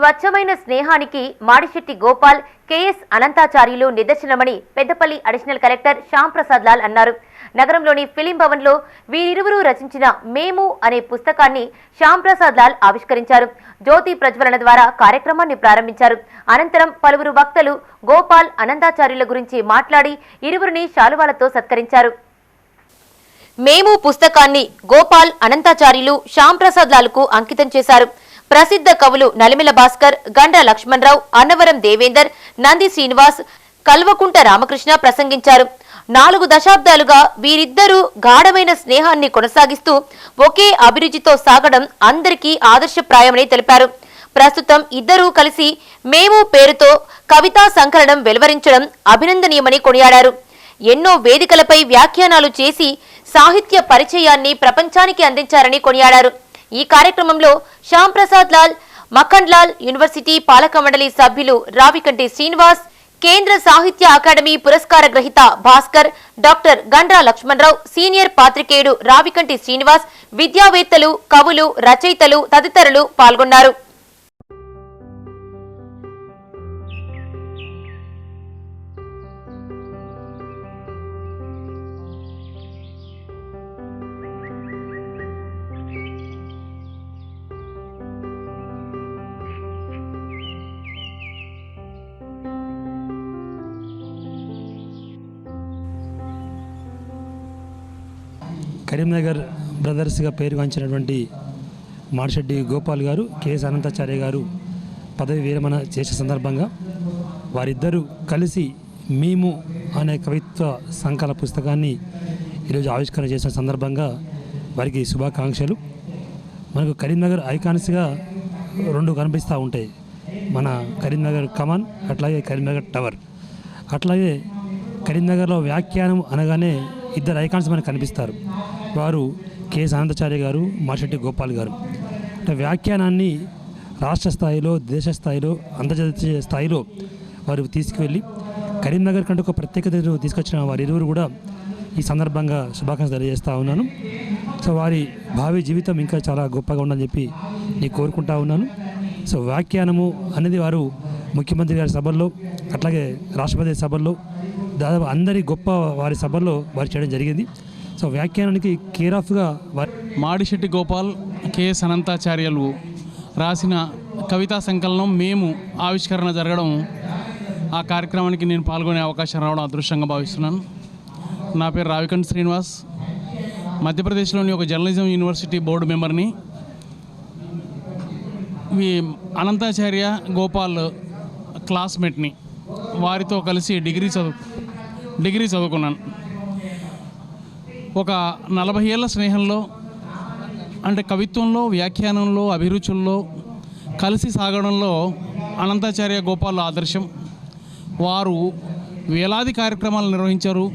స్వచ్ఛమైన స్నేహానికి మాడిశెట్టి గోపాల్ కేఎస్ అనంతాచార్యులు నిదర్శనమని పెద్దపల్లి అడిషనల్ కలెక్టర్ శ్యామ్ ప్రసాద్ లాల్ అన్నారు. నగరంలోని ఫిలిం భవన్లో వీరిరువురు రచించిన మేము అనే పుస్తకాన్ని శ్యామ్ ప్రసాద్ లాల్ ఆవిష్కరించారు. జ్యోతి ప్రజ్వలన ద్వారా కార్యక్రమాన్ని ప్రారంభించారు. అనంతరం పలువురు వక్తలు గోపాల్ అనంతాచార్యుల గురించి మాట్లాడి ఇరువురిని శాలువాలతో సత్కరించారు. మేము పుస్తకాన్ని గోపాల్ అనంతాచార్యులు శ్యాంప్రసాద్ లాల్కు అంకితం చేశారు. ప్రసిద్ధ కవులు నలిమిల భాస్కర్ గండ్ర లక్ష్మణరావు అన్నవరం దేవేందర్ నంది శ్రీనివాస్ కల్వకుంట రామకృష్ణ ప్రసంగించారు. నాలుగు దశాబ్దాలుగా వీరిద్దరూ గాఢమైన స్నేహాన్ని కొనసాగిస్తూ ఒకే అభిరుచితో సాగడం అందరికీ ఆదర్శప్రాయమని తెలిపారు. ప్రస్తుతం ఇద్దరూ కలిసి మేము పేరుతో కవితా సంకలనం వెలువరించడం అభినందనీయమని కొనియాడారు. ఎన్నో వేదికలపై వ్యాఖ్యానాలు చేసి సాహిత్య పరిచయాన్ని ప్రపంచానికి అందించారని కొనియాడారు. ఈ కార్యక్రమంలో శ్యామ్ ప్రసాద్ లాల్ మఖన్ లాల్ యూనివర్సిటీ పాలక మండలి సభ్యులు రావికంటి శ్రీనివాస్ కేంద్ర సాహిత్య అకాడమీ పురస్కార గ్రహీత భాస్కర్ డాక్టర్ గండ్రా లక్ష్మణరావు సీనియర్ పాత్రికేయుడు రావికంటి శ్రీనివాస్ విద్యావేత్తలు కవులు రచయితలు తదితరులు పాల్గొన్నారు. కరీంనగర్ బ్రదర్స్గా పేరుగాంచినటువంటి మాడిశెట్టి గోపాల్ గారు కెఎస్ అనంతాచార్య గారు పదవి విరమణ చేసే సందర్భంగా వారిద్దరూ కలిసి మేము అనే కవిత్వ సంకల పుస్తకాన్ని ఈరోజు ఆవిష్కరణ చేసిన సందర్భంగా వారికి శుభాకాంక్షలు. మనకు కరీంనగర్ ఐకాన్స్గా రెండు కనిపిస్తూ ఉంటాయి. మన కరీంనగర్ కమాన్ అట్లాగే కరీంనగర్ టవర్. అట్లాగే కరీంనగర్లో వ్యాఖ్యానం అనగానే ఇద్దరు ఐకాన్స్ మనకు కనిపిస్తారు. వారు కెఎస్ ఆనందాచార్య గారు మాషెట్టి గోపాల్ గారు. అంటే వ్యాఖ్యానాన్ని రాష్ట్ర స్థాయిలో దేశ స్థాయిలో అంతర్జాతీయ స్థాయిలో వారు తీసుకువెళ్ళి కరీంనగర్ కంటే ఒక ప్రత్యేకత తీసుకొచ్చిన వారి ఇరువురు కూడా ఈ సందర్భంగా శుభాకాంక్షలు తెలియజేస్తూ ఉన్నాను. సో వారి భావి జీవితం ఇంకా చాలా గొప్పగా ఉందని చెప్పి నేను కోరుకుంటా ఉన్నాను. సో వ్యాఖ్యానము అనేది వారు ముఖ్యమంత్రి గారి సభల్లో అట్లాగే రాష్ట్రపతి సభల్లో దాదాపు అందరి గొప్ప వారి సభల్లో వారు చేయడం జరిగింది. సో వ్యాఖ్యానానికి కేర్ ఆఫ్గా మాడిశెట్టి గోపాల్ కెఎస్ అనంతాచార్యులు రాసిన కవితా సంకలనం మేము ఆవిష్కరణ జరగడం ఆ కార్యక్రమానికి నేను పాల్గొనే అవకాశం రావడం అదృష్టంగా భావిస్తున్నాను. నా పేరు రావికండ్ శ్రీనివాస్. మధ్యప్రదేశ్లోని ఒక జర్నలిజం యూనివర్సిటీ బోర్డు మెంబర్ని. అనంతాచార్య గోపాల్ క్లాస్మేట్ని. వారితో కలిసి డిగ్రీ చదువు డిగ్రీ చదువుకున్నాను. ఒక నలభై ఏళ్ళ స్నేహంలో అంటే కవిత్వంలో వ్యాఖ్యానంలో అభిరుచుల్లో కలిసి సాగడంలో అనంతాచార్య గోపాల్ ఆదర్శం. వారు వేలాది కార్యక్రమాలు నిర్వహించారు.